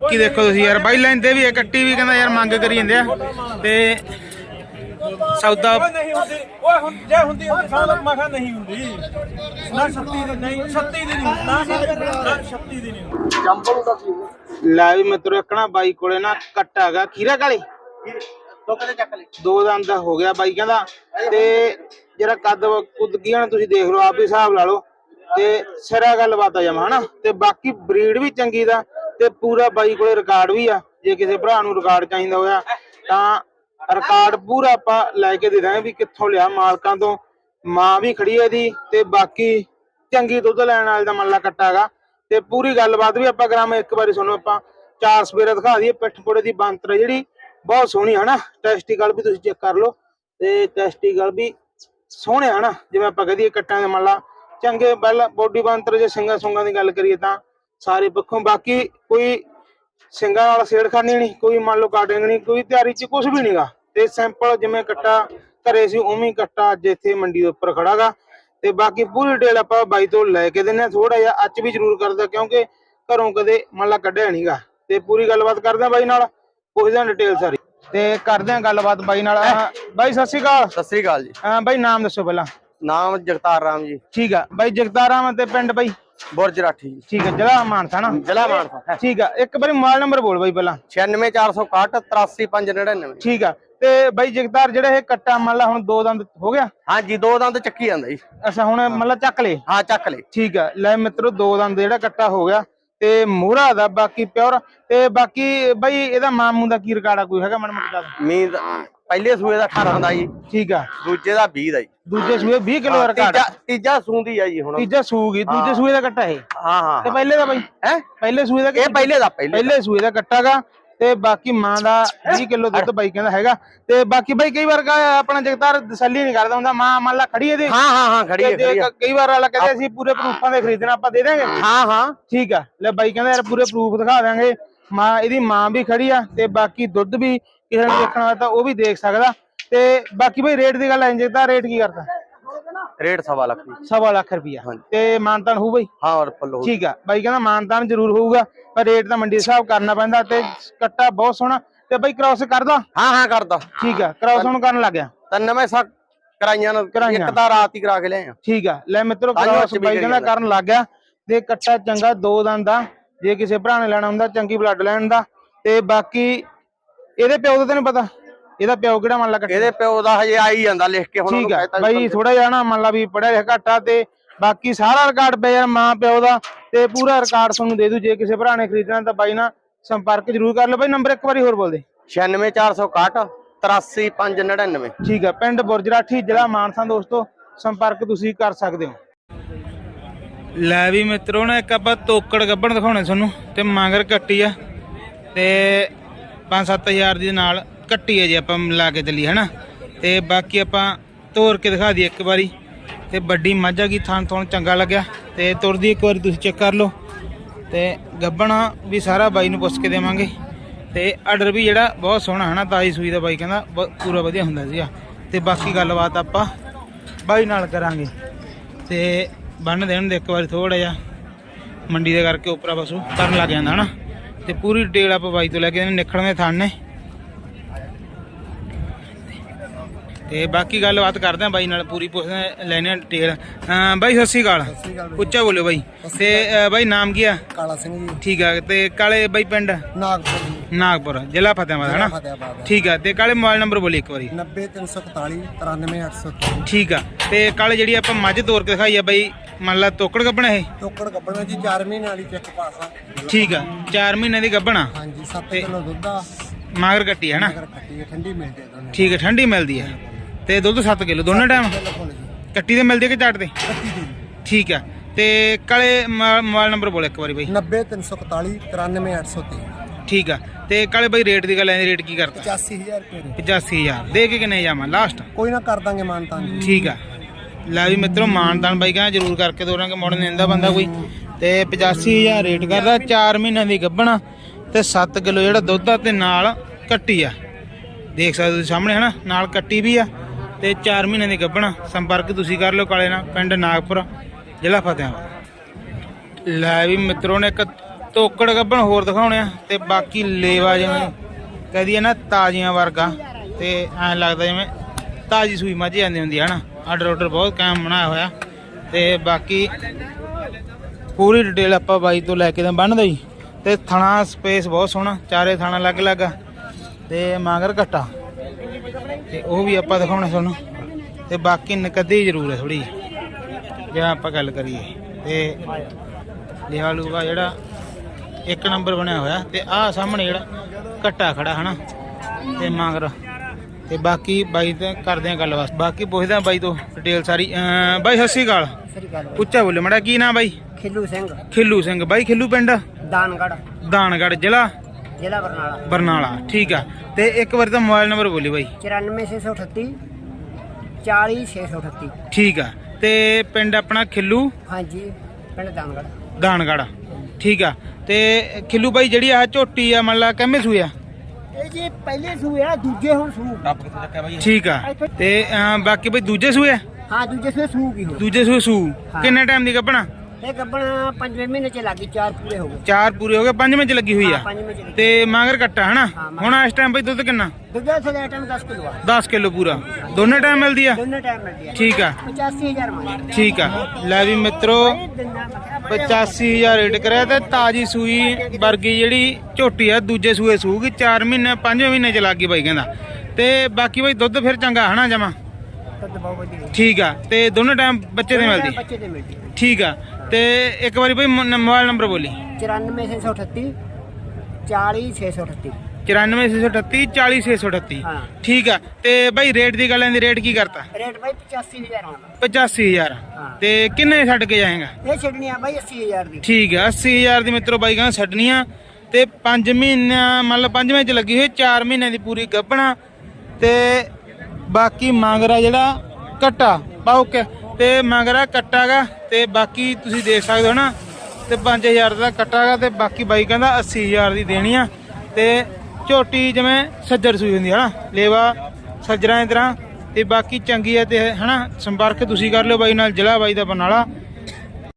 ਕੀ ਦੇਖੋ ਤੁਸੀਂ ਯਾਰ ਬਾਈ ਲਾਈਨ ਤੇ ਵੀ ਇਹ ਕੱਟੀ ਵੀ ਕਹਿੰਦਾ ਯਾਰ ਮੰਗ ਕਰੀ ਜਾਂਦੇ ਆ। ਤੇ ਸੌਦਾ ਨਹੀਂ ਹੁੰਦੀ। ਓਏ ਹੁਣ ਜੇ ਹੁੰਦੀ ਹੁੰਦੀ ਸਾਲ ਮੈਂ ਕਿਹਾ ਨਹੀਂ ਹੁੰਦੀ। ਨਾ ਸ਼ਕਤੀ ਦੀ ਨਹੀਂ ਸ਼ਕਤੀ ਦੀ ਨਹੀਂ ਨਾ ਨਾ ਸ਼ਕਤੀ ਦੀ ਨਹੀਂ ਲੈ ਵੀ ਮਿੱਤਰੋ ਇੱਕਣਾ ਬਾਈ ਕੋਲੇ ਨਾ ਕੱਟਾ ਹੈਗਾ ਖੀਰਾ ਕਾਲੇ। ਦੋ ਦੰਦ ਦਾ ਹੋ ਗਿਆ ਬਾਈ ਕਹਿੰਦਾ। ਤੇ ਜਿਹੜਾ ਕੱਦ ਕੁੱਦ ਗਿਆ ਨਾ ਤੁਸੀਂ ਦੇਖ ਲਓ ਆਪ ਹੀ ਹਿਸਾਬ ਲਾ ਲਓ। ਤੇ ਸਿਰਾ ਗੱਲਬਾਤ ਆ ਜਮਾ ਹਨਾ? ਤੇ ਬਾਕੀ ਬਰੀਡ ਵੀ ਚੰਗੀ ਦਾ। ਤੇ ਪੂਰਾ ਬਾਈ ਕੋਲੇ ਰਿਕਾਰਡ ਵੀ ਆ, ਜੇ ਕਿਸੇ ਭਰਾ ਨੂੰ ਰਿਕਾਰਡ ਚਾਹੀਦਾ ਹੋਇਆ, ਤਾਂ ਰਿਕਾਰਡ ਪੂਰਾ ਆਪਾਂ ਲੈ ਕੇ ਦੇ ਦਾਂਗੇ ਵੀ ਕਿੱਥੋਂ ਲਿਆ, ਮਾਲਕਾਂ ਤੋਂ। ਮਾਂ ਵੀ ਖੜੀ ਹੈ ਇਹਦੀ, ਤੇ ਬਾਕੀ ਚੰਗੀ ਦੁੱਧ ਲੈਣ ਵਾਲੇ ਦਾ ਮੰਨ ਲਾ ਕੱਟਾ ਹੈਗਾ। ਤੇ ਪੂਰੀ ਗੱਲਬਾਤ ਵੀ ਆਪਾਂ ਕਰਾਂਗੇ, ਇੱਕ ਵਾਰੀ ਸੁਣੋ ਆਪਾਂ ਚਾਰ ਸਵੇਰੇ ਦਿਖਾ ਦਈਏ ਪਿੱਠ ਪੁੜੇ ਦੀ ਬੰਤਰ ਜਿਹੜੀ, ਬਹੁਤ ਸੋਹਣੀ ਹੈ ਨਾ ਟੈਸਟੀਕਲ ਵੀ ਤੁਸੀਂ ਚੈੱਕ ਕਰ ਲਓ, ਤੇ ਟੈਸਟੀਕਲ ਵੀ ਸੋਹਣੇ ਹਨ। ਜਿਵੇਂ ਆਪਾਂ ਕਹਦੀਏ ਕੱਟਾਂ ਦੇ ਮੰਨ ਚੰਗੇ ਬੈਲ ਬੋਡੀ ਬੰਤਰ ਜੇ ਸਿੰਗਾ ਸੁੰਗਾਂ ਦੀ ਗੱਲ ਕਰੀਏ ਤਾਂ ਸਾਰੇ ਪੱਖੋਂ ਬਾਕੀ ਕੋਈ ਸਿੰਘਾਂ ਨਾਲ ਛੇੜਖਾਨੀ ਨਹੀਂ ਕੋਈ ਮੰਨ ਲਓ ਕਾਟਿੰਗ ਨਹੀਂ ਕੋਈ ਤਿਆਰੀ ਚ ਕੁਝ ਵੀ ਨਹੀਂਗਾ ਤੇ ਸਿੰਪਲ ਜਿਵੇਂ ਕੱਟਾ ਘਰੇ ਸੀ ਉਵੇਂ ਹੀ ਕੱਟਾ ਅੱਜ ਇੱਥੇ ਮੰਡੀ ਦੇ ਉੱਪਰ ਖੜਾਗਾ। ਤੇ ਬਾਕੀ ਪੂਰੀ ਡਿਟੇਲ ਆਪਾਂ ਬਾਈ ਤੋਂ ਲੈ ਕੇ ਦਿੰਨੇ ਥੋੜਾ ਜਿਹਾ ਅੱਜ ਵੀ ਜ਼ਰੂਰ ਕਰਦਾ ਕਿਉਂਕਿ ਘਰੋਂ ਕਦੇ ਮੰਨ ਲਾ ਕੱਢਿਆ ਨਹੀਂਗਾ ਤੇ ਪੂਰੀ ਗੱਲਬਾਤ ਕਰਦੇ ਆ ਬਾਈ ਨਾਲ ਪੁੱਛਦੇ ਆ ਡਿਟੇਲ ਸਾਰੀ। ਤੇ ਕਰਦੇ ਆ ਗੱਲਬਾਤ ਬਾਈ ਨਾਲ। ਬਾਈ ਸਤਿ ਸ਼੍ਰੀ ਅਕਾਲ। ਸਤਿ ਸ੍ਰੀ ਅਕਾਲ ਜੀ। ਅਹ ਬਾਈ ਨਾਮ ਦੱਸੋ ਪਹਿਲਾਂ। ਨਾਮ ਜਗਤਾਰ ਰਾਮ ਜੀ। ਠੀਕ ਆ। ਬਾਈ ਜਗਤਾਰਾਮ ਤੇ ਪਿੰਡ ਬਾਈ? ਬੁਰਜ ਰਾਠੀ। ਜੀ ਠੀਕ ਆ ਜ਼ਿਲ੍ਹਾ ਮਾਨਸਾ ਨਾ? ਜ਼ਿਲ੍ਹਾ ਮਾਨਸਾ ਠੀਕ ਆ ਇੱਕ ਵਾਰੀ ਮੋਬਾਈਲ ਨੰਬਰ ਬੋਲ ਬਾਈ ਪਹਿਲਾਂ। 96461 83599 ਠੀਕ ਆ ਤੇ ਬਾਈ ਜਗਤਾਰ ਜਿਹੜਾ ਇਹ ਕੱਟਾ ਮੰਨ ਲਾ ਹੁਣ ਦੋ ਦੰਦ ਹੋ ਗਿਆ? ਹਾਂਜੀ ਦੋ ਦੰਦ ਚੱਕੀ ਜਾਂਦਾ ਜੀ। ਅੱਛਾ ਹੁਣ ਮੰਨ ਲਾ ਚੱਕ ਲੇ ਹਾਂ ਚੱਕ ਲੈ ਠੀਕ ਆ ਲੈ ਮਿੱਤਰੋ ਦੋ ਦੰਦ ਜਿਹੜਾ ਕੱਟਾ ਹੋ ਗਿਆ ਤੇ ਮੂਹਰਾ ਦਾ ਬਾਕੀ ਪਿਓਰ ਤੇ ਬਾਕੀ ਬਾਈ ਇਹਦਾ ਮਾਮੂ ਦਾ ਕੀ ਰਿਕਾਰਡ ਆ? ਕੋਈ ਹੈਗਾ ਮਨ ਮਨ ਮੀਂਦ ਪਹਿਲੇ ਸੂਏ ਦਾ 18 ਦਾ ਜੀ। ਠੀਕ ਆ। ਦੂਜੇ ਦਾ 20 ਦਾ ਜੀ। ਦੂਜੇ ਸੂਏ 20 ਕਿਲੋ ਰਿਕਾਰਡ। ਤੀਜਾ ਤੀਜਾ ਸੂੰਦੀ ਆ ਜੀ ਹੁਣ। ਤੀਜਾ ਸੂਗੀ ਦੂਜੇ ਸੂਏ ਦਾ ਕੱਟਾ ਇਹ? ਹਾਂ ਹਾਂ ਤੇ ਪਹਿਲੇ ਦਾ ਬਾਈ? ਹੈ? ਪਹਿਲੇ ਸੂਏ ਦਾ ਇਹ ਪਹਿਲੇ ਦਾ ਪਹਿਲੇ ਸੂਏ ਦਾ ਕੱਟਾਗਾ ਤੇ ਬਾਕੀ ਮਾਂ ਦਾ 20 ਕਿਲੋ ਦੁੱਧ ਬਾਈ ਕਹਿੰਦਾ ਹੈਗਾ। ਤੇ ਬਾਕੀ ਬਾਈ ਕਈ ਵਾਰ ਆਪਣਾ ਜਗਤਾਰ ਤਸੱਲੀ ਨਹੀਂ ਕਰਦਾ ਹੁੰਦਾ। ਮਾਂ ਮੰਨ ਲਾ ਖੜੀ ਇਹਦੇ। ਹਾਂ ਹਾਂ ਹਾਂ ਖੜੀ ਹੈ ਕਈ ਵਾਰ ਵਾਲਾ ਕਹਿੰਦੇ ਅਸੀਂ ਪੂਰੇ ਪ੍ਰੂਫਾਂ ਦੇ ਖਰੀਦਣਾ ਆਪਾਂ ਦੇ ਦਾਂਗੇ ਹਾਂ ਹਾਂ। ਠੀਕ ਆ। ਲੈ ਬਾਈ ਕਹਿੰਦਾ ਯਾਰ ਪੂਰੇ ਪ੍ਰੂਫ ਦਿਖਾ ਦਾਂਗੇ ਮਾਂ ਇਹਦੀ ਮਾਂ ਵੀ ਖੜੀ ਆ ਤੇ ਬਾਕੀ ਦੁੱਧ ਵੀ ਕਿਸੇ ਨੇ ਦੇਖਣਾ ਹੋਇਆ ਤਾਂ ਉਹ ਵੀ ਦੇਖ ਸਕਦਾ। ਤੇ ਬਾਕੀ ਬਾਈ ਰੇਟ ਦੀ ਗੱਲ ਐਂ ਜੇ ਤਾਂ ਰੇਟ ਕੀ ਕਰਦਾ? ਰੇਟ ਸਵਾ ਲੱਖ ਜੀ ਸਵਾ ਲੱਖ ਰੁਪਿਆ ਤੇ ਮਾਨਤਾਨ ਹੋਊ ਬਾਈ? ਹਾਂ ਔਰ ਪੱਲੋ ਠੀਕ ਆ। ਬਾਈ ਕਹਿੰਦਾ ਮਾਨਤਾਨ ਜ਼ਰੂਰ ਹੋਊਗਾ ਪਰ ਰੇਟ ਤਾਂ ਮੰਡੀ ਦੇ ਹਿਸਾਬ ਕਰਨਾ ਪੈਂਦਾ ਤੇ ਕੱਟਾ ਬਹੁਤ ਸੋਹਣਾ। ਤੇ ਬਾਈ ਕ੍ਰਾਸ ਕਰਦਾ ਹਾਂ ਹਾਂ ਕਰਦਾ ਠੀਕ ਆ ਕ੍ਰਾਸ ਹੁਣ ਕਰਨ ਲੱਗ ਗਿਆ। ਤਿੰਨ ਮੈਂ ਸਾ ਕਰਾਈਆਂ ਨੇ। ਇੱਕ ਤਾਂ ਰਾਤ ਹੀ ਕਰਾ ਕੇ ਲਿਆਏ ਆ ਠੀਕ ਆ ਲੈ ਮਿੱਤਰੋ ਕ੍ਰਾਸ ਬਾਈ ਕਹਿੰਦਾ। ਕਰਨ ਲੱਗ ਗਿਆ। ਤੇ ਕੱਟਾ ਚੰਗਾ ਦੋ ਦੰਦ ਦਾ ਜੇ ਕਿਸੇ ਭਰਾ ਨੇ ਲੈਣਾ ਹੁੰਦਾ ਚੰਗੀ ਬਲੱਡ ਲੈਣ ਦਾ। ਤੇ ਬਾਕੀ ਇਹਦੇ ਪਿਓ ਦਾ ਤੈਨੂੰ ਪਤਾ? ਇਹਦਾ ਪਿਓ ਕਿਹੜਾ ਮੰਨ ਲਾ ਕੱਟਾ ਇਹਦੇ ਪਿਓ ਦਾ ਹਜੇ ਆਈ ਜਾਂਦਾ ਲਿਖ ਕੇ ਹੁਣ ਠੀਕ ਆ ਬਾਈ ਥੋੜਾ ਜਿਹਾ ਨਾ ਮੰਨ ਲਾ ਵੀ ਪੜਿਆ ਲਿਖਿਆ ਘਾਟਾ ਤੇ ਬਾਕੀ ਸਾਰਾ ਰਿਕਾਰਡ ਪਿਆ ਯਾਰ ਮਾਂ ਪਿਓ ਦਾ ਤੇ ਪੂਰਾ ਰਿਕਾਰਡ ਤੁਹਾਨੂੰ ਦੇ ਦੂ ਜੇ ਕਿਸੇ ਭਰਾ ਨੇ ਖਰੀਦਣਾ ਤਾਂ ਬਾਈ ਨਾਲ ਸੰਪਰਕ ਜ਼ਰੂਰ ਕਰ ਲਓ। ਬਾਈ ਨੰਬਰ ਇੱਕ ਵਾਰੀ ਹੋਰ ਬੋਲ ਦੇ। 96461 83599 ਠੀਕ ਆ ਪਿੰਡ ਬੁਰਜਰਾਠੀ ਜ਼ਿਲ੍ਹਾ ਮਾਨਸਾ ਦੋਸਤੋ ਸੰਪਰਕ ਤੁਸੀਂ ਕਰ ਸਕਦੇ ਹੋ। ਲੈ ਵੀ ਮਿੱਤਰੋ ਨਾ ਇੱਕ ਆਪਾਂ ਤੋਕੜ ਗੱਬਣ ਦਿਖਾਉਣੇ ਤੁਹਾਨੂੰ ਤੇ ਮਾਂਗਰ ਕੱਟੀ ਆ। ਤੇ 5-7000 ਦੀ ਨਾਲ ਕੱਟੀ ਹੈ ਜੇ ਆਪਾਂ ਮਿਲਾ ਕੇ ਚੱਲੀ ਹਨਾ? ਤੇ ਬਾਕੀ ਆਪਾਂ ਤੋਰ ਕੇ ਦਿਖਾ ਦਈਏ ਇੱਕ ਵਾਰੀ। ਤੇ ਵੱਡੀ ਮੱਝ ਆ ਕੀ ਥਾਂ ਥੋਂ ਚੰਗਾ ਲੱਗਿਆ। ਤੇ ਤੁਰਦੀ ਇੱਕ ਵਾਰੀ ਤੁਸੀਂ ਚੈੱਕ ਕਰ ਲਓ। ਤੇ ਗੱਬਣ ਵੀ ਸਾਰਾ ਬਾਈ ਨੂੰ ਪੁੱਛ ਕੇ ਦੇਵਾਂਗੇ। ਤੇ ਆਰਡਰ ਵੀ ਜਿਹੜਾ ਬਹੁਤ ਸੋਹਣਾ, ਹਨਾ? ਤਾਜੀ ਸੂਈ ਦਾ ਬਾਈ ਕਹਿੰਦਾ ਬਹੁਤ- ਪੂਰਾ ਵਧੀਆ ਹੁੰਦਾ ਸੀਗਾ। ਤੇ ਬਾਕੀ ਗੱਲਬਾਤ ਆਪਾਂ ਬਾਈ ਨਾਲ ਕਰਾਂਗੇ। ਤੇ ਬੰਨ ਦੇਣ ਦੇ ਇੱਕ ਵਾਰੀ ਥੋੜਾ ਜਿਹਾ। ਮੰਡੀ ਦੇ ਕਰਕੇ ਉਪਰਾ ਪਸ਼ੂ ਕਰਨ ਲੱਗ ਜਾਂਦਾ, ਹਨਾ? ਤੇ ਪੂਰੀ ਡਿਟੇਲ ਆਪਾਂ ਬਾਈ ਤੋਂ ਲੈ ਕੇ ਨਿਕਲਣੇ ਥਣ। ਨੇ ਤੇ ਬਾਕੀ ਗੱਲਬਾਤ ਕਰਦੇ ਆ ਬਾਈ ਨਾਲ ਪੂਰੀ ਪੁੱਛਦੇ ਲੈਣੇ ਡਿਟੇਲ ਬਾਈ ਸਤਿ ਸ਼੍ਰੀ ਅਕਾਲ। ਉੱਚਾ ਬੋਲਿਓ ਬਾਈ। ਤੇ ਬਾਈ ਨਾਮ ਕੀ ਆ? ਕਾਲਾ ਸਿੰਘ ਜੀ। ਠੀਕ ਆ ਤੇ ਕਾਲੇ ਬਾਈ ਪਿੰਡ? ਨਾਗਪੁਰ ਨਾਗਪੁਰ ਜ਼ਿਲ੍ਹਾ ਫਤਿਹਾਬਾਦ ਹਨਾ ਫਤਿਆਬਾਦ ਠੀਕ ਆ ਤੇ ਕਾਲੇ ਮੋਬਾਈਲ ਨੰਬਰ ਬੋਲੀ ਇੱਕ ਵਾਰੀ 90341 93830 ਠੀਕ ਆ ਤੇ ਕਾਲੇ ਜਿਹੜੀ ਆਪਾਂ ਮੱਝ ਤੋਰ ਕੇ ਦਿਖਾਈ ਆ ਬਾਈ ਮੰਨ ਲਾ ਤੋਕੜ ਗੱਬਣਾ ਇਹ ਟੋਕੜ ਕੱਪੜਾ ਜੀ 4 ਮਹੀਨੇ ਵਾਲੀ ਚੈੱਕ ਪਾਸਾ ਠੀਕ ਆ 4 ਮਹੀਨੇ ਦੀ ਗੱਬਣਾ ਹਾਂਜੀ 7 ਕਿਲੋ ਦੁੱਧ ਆ ਮਾਗਰ ਕੱਟੀ ਹੈ ਨਾ ਅਗਰ ਹੈ, ਠੰਡੀ ਮਿਲਦੀ ਹੈ ਦੋਨੇ ਠੀਕ ਹੈ ਠੰਡੀ ਮਿਲਦੀ ਹੈ ਤੇ ਦੁੱਧ 7 ਕਿਲੋ ਦੋਨੇ ਟਾਈਮ ਬਿਲਕੁਲ ਜੀ ਕੱਟੀ ਤੇ ਮਿਲਦੀ ਹੈ ਕਿ ਕੱਟੀ ਦੀ ਠੀਕ ਆ ਤੇ ਕਾਲੇ ਮੋਬਾਈਲ ਨੰਬਰ ਬੋਲ ਇੱਕ ਵਾਰੀ ਬਾਈ 90341 93830 ਠੀਕ ਆ। ਤੇ ਕਾਲੇ ਬਾਈ ਰੇਟ ਦੀ ਗੱਲ ਐ ਰੇਟ ਕੀ ਕਰਦਾ 85000 ਰੁਪਏ ਦੇ। 85000 ਦੇ ਕੇ ਕਿੰਨੇ ਜਾਵਾਂ? ਲਾਸਟ ਕੋਈ ਨਾ ਕਰ ਦਾਂਗੇ ਮਾਨਤਾਨ ਜੀ ਠੀਕ ਆ। ਲੈ ਵੀ ਮਿੱਤਰੋ ਮਾਨਦਾਨ ਬਾਈ ਕਹਿੰਦਾ ਜ਼ਰੂਰ ਕਰਕੇ ਦੋਰਾਂਗੇ ਮੁੜ ਦਿੰਦਾ ਬੰਦਾ ਕੋਈ। ਤੇ 85000 ਰੇਟ ਕਰਦਾ 4 ਮਹੀਨਿਆਂ ਦੀ ਗੱਭਣਾ। ਤੇ 7 ਕਿਲੋ ਜਿਹੜਾ ਦੁੱਧ ਆ ਤੇ ਨਾਲ ਕੱਟੀ ਆ। ਦੇਖ ਸਕਦੇ ਤੁਸੀਂ ਸਾਹਮਣੇ ਹਨਾ? ਨਾਲ ਕੱਟੀ ਵੀ ਆ ਤੇ 4 ਮਹੀਨਿਆਂ ਦੀ ਗੱਭਣਾ। ਸੰਪਰਕ ਤੁਸੀਂ ਕਰ ਲਿਓ ਕਾਲੇ ਨਾਲ ਪਿੰਡ ਨਾਗਪੁਰ ਜ਼ਿਲ੍ਹਾ ਫਤਿਹਾਬਾਦ ਲੈ ਵੀ ਮਿੱਤਰੋ ਨੇ ਇੱਕ ਤੋਕੜ ਗੱਬਣ ਹੋਰ ਦਿਖਾਉਣੇ ਆ ਤੇ ਬਾਕੀ ਲੇਵਾ ਜਿਵੇਂ ਕਹਦੀ ਹੈ ਨਾ ਤਾਜ਼ੀਆਂ ਵਰਗਾ ਤੇ ਐਂ ਲੱਗਦਾ ਜਿਵੇਂ ਤਾਜ਼ੀ ਸੂਈ ਮੱਝ ਜਾਂਦੀ ਹੁੰਦੀ ਹੈ ਨਾ ਆਰਡਰ ਆਰਡਰ ਬਹੁਤ ਕਾਇਮ ਬਣਾਇਆ ਹੋਇਆ। ਤੇ ਬਾਕੀ ਪੂਰੀ ਡਿਟੇਲ ਆਪਾਂ ਬਾਈ ਤੋਂ ਲੈ ਕੇ ਤਾਂ ਬੰਨਦਾ ਜੀ ਤੇ ਥਣਾ ਸਪੇਸ ਬਹੁਤ ਸੋਹਣਾ, ਚਾਰੇ ਥਾਣਾ ਅਲੱਗ-ਅਲੱਗ ਆ। ਤੇ ਮਾਂਗਰ ਘੱਟਾ। ਤੇ ਉਹ ਵੀ ਆਪਾਂ ਦਿਖਾਉਣਾ ਤੁਹਾਨੂੰ। ਤੇ ਬਾਕੀ ਨਕਦੀ ਜ਼ਰੂਰ ਹੈ ਥੋੜੀ ਜੇ ਆਪਾਂ ਗੱਲ ਕਰੀਏ। ਤੇ ਲਿਹਾ ਲੂਗਾ ਜਿਹੜਾ ਇੱਕ ਨੰਬਰ ਬਣਿਆ ਹੋਇਆ ਤੇ ਆਹ ਸਾਹਮਣੇ ਜਿਹੜਾ ਘੱਟਾ ਖੜਾ ਹਨਾ ਤੇ ਮਗਰ ਤੇ ਬਾਕੀ ਬਾਈ ਤੇ ਕਰਦੇ ਆ ਗੱਲਬਾਤ। ਬਾਕੀ ਪੁੱਛਦੇ ਆ ਬਾਈ ਤੋਂ ਡਿਟੇਲ ਸਾਰੀ। ਅਮ ਬਾਈ ਸ੍ਰੀ ਅਕਾਲ। ਉੱਚਾ ਬੋਲੇ ਮੜਾ ਕੀ ਨਾਮ ਬਾਈ? ਖਿੱਲੂ ਸਿੰਘ। ਖਿੱਲੂ ਸਿੰਘ। ਬਾਈ ਖਿੱਲੂ ਪਿੰਡ? ਦਾਨਗੜ ਦਾਨਗੜ ਜ਼ਿਲ੍ਹਾ? ਜ਼ਿਲ੍ਹਾ ਬਰਨਾਲਾ। ਬਰਨਾਲਾ ਠੀਕ ਆ। ਤੇ ਇੱਕ ਵਾਰ ਤਾਂ ਮੋਬਾਈਲ ਨੰਬਰ ਬੋਲੀ ਬਾਈ। 94638 40638 ਠੀਕ ਆ। ਤੇ ਪਿੰਡ ਆਪਣਾ ਖਿੱਲੂ? ਹਾਂਜੀ ਪਿੰਡ ਦਾਨਗੜ ਦਾਨਗੜ ਠੀਕ ਆ। ਤੇ ਖਿੱਲੂ ਬਾਈ ਜਿਹੜੀ ਆ ਝੋਟੀ ਆ ਮੰਨ ਲਾ ਕਿੰਮੇ ਸੂਏ ਆ? ਇਹ ਜੀ ਪਹਿਲੇ ਸੂਏ ਆ ਦੂਜੇ ਹੁਣ ਸੂ। ਠੀਕ ਆ। ਤੇ ਬਾਕੀ ਬਈ ਦੂਜੇ ਸੂਏ ਆ? ਹਾਂ ਦੂਜੇ ਸੂਏ ਸੂ ਕੀ ਹੋ ਦੂਜੇ ਸੂਏ ਸੂ। ਹਾਂ। ਕਿੰਨੇ ਟਾਈਮ ਦੀ ਗੱਭਣਾ ਇਹ ਗੱਬਣ ਪੰਜਵੇਂ ਮਹੀਨੇ ਚ ਲੱਗੀ ਚਾਰ ਪੂਰੇ ਹੋ ਗਏ। ਚਾਰ ਪੂਰੇ ਹੋ ਗਏ ਪੰਜਵੇਂ ਚ ਲੱਗੀ ਹੋਈ ਆ। ਹਾਂ, ਪੰਜਵੇਂ ਚ ਲੱਗੀ। ਤੇ ਮਾਂਗਰ ਕੱਟਾ ਹਨਾ? ਹਾਂ, ਮਾਂਗਰ। ਹੁਣ ਇਸ ਟਾਈਮ ਬਈ ਦੁੱਧ ਕਿੰਨਾ? ਦੂਜਾ ਥਲੇ ਆਈਟਮ 10 ਕਿਲੋ ਆ। 10 ਕਿਲੋ ਪੂਰਾ। ਦੋਨੇ ਟਾਈਮ ਮਿਲਦੀ ਆ? ਦੋਨੇ ਟਾਈਮ ਮਿਲਦੀ ਆ। ਠੀਕ ਆ। 85000 ਮੰਗ ਠੀਕ ਆ। ਲੈ ਵੀ ਮਿੱਤਰੋ। 85000 ਰੇਟ ਕਰਿਆ ਤੇ ਤਾਜੀ ਸੂਈ ਵਰਗੀ ਜਿਹੜੀ ਝੋਟੀ ਆ ਦੂਜੇ ਸੂਏ ਸੂਗੀ 4 ਮਹੀਨੇ 5ਵੇਂ ਮਹੀਨੇ ਚ ਲੱਗ ਗਈ ਬਾਈ ਕਹਿੰਦਾ। ਤੇ ਬਾਕੀ ਬਾਈ ਦੁੱਧ ਫਿਰ ਚੰਗਾ ਹਨਾ ਜਮਾ? ਠੀਕ ਆ ਤੇ ਦੋਨੇ ਟਾਈਮ ਬੱਚੇ ਦੇ ਮਿਲਦੀ? ਠੀਕ ਆ ਤੇ ਇੱਕ ਵਾਰੀ ਬਾਈ ਮੋਬਾਈਲ ਨੰਬਰ ਬੋਲੀ। 94638 40638 94638 40638 ਹਾਂ। ਠੀਕ ਆ। ਤੇ ਬਾਈ ਰੇਟ ਦੀ ਗੱਲ ਆਂਦੀ ਰੇਟ ਕੀ ਕਰਤਾ? ਰੇਟ ਬਾਈ 85000 ਆਉਂਦਾ 85000 ਹਾਂ। ਤੇ ਕਿੰਨੇ ਛੱਡ ਕੇ ਜਾਏਗਾ? ਇਹ ਛੱਡਣੀ ਆ ਬਾਈ 80000 ਦੀ। ਠੀਕ ਆ 80000 ਦੀ ਮਿੱਤਰੋ ਬਾਈ ਕਹਿੰਦਾ ਛੱਡਣੀ ਆ ਤੇ 5 ਮਹੀਨਾ ਮੰਨ ਲਓ 5ਵੇਂ ਚ ਲੱਗੀ ਹੋਈ 4 ਮਹੀਨਿਆਂ ਦੀ ਪੂਰੀ ਗੱਭਣਾ ਤੇ ਬਾਕੀ ਮੰਗਰਾ ਜਿਹੜਾ ਕੱਟਾ ਪਾਉਕ ਤੇ ਮੰਗਰਾ ਕੱਟਾਗਾ ਤੇ ਬਾਕੀ ਤੁਸੀਂ ਦੇਖ ਸਕਦੇ ਹੋ ਨਾ। ਤੇ 5000 ਦਾ ਕੱਟਾਗਾ ਤੇ ਬਾਕੀ ਬਾਈ ਕਹਿੰਦਾ 80000 ਦੀ ਦੇਣੀ ਆ। ਤੇ ਝੋਟੀ ਜਿਵੇਂ ਸੱਜਰ ਸੂਈ ਹੁੰਦੀ ਹੈ ਨਾ ਲੇਵਾ, ਸੱਜਰਾਂ ਦੀ ਤਰ੍ਹਾਂ, ਤੇ ਬਾਕੀ ਚੰਗੀ ਹੈ ਤੇ ਹਨਾ, ਸੰਪਰਕ ਤੁਸੀਂ ਕਰ ਲਿਓ ਬਾਈ ਨਾਲ, ਜ਼ਿਲ੍ਹਾ ਬਾਈ ਦਾ ਬਰਨਾਲਾ।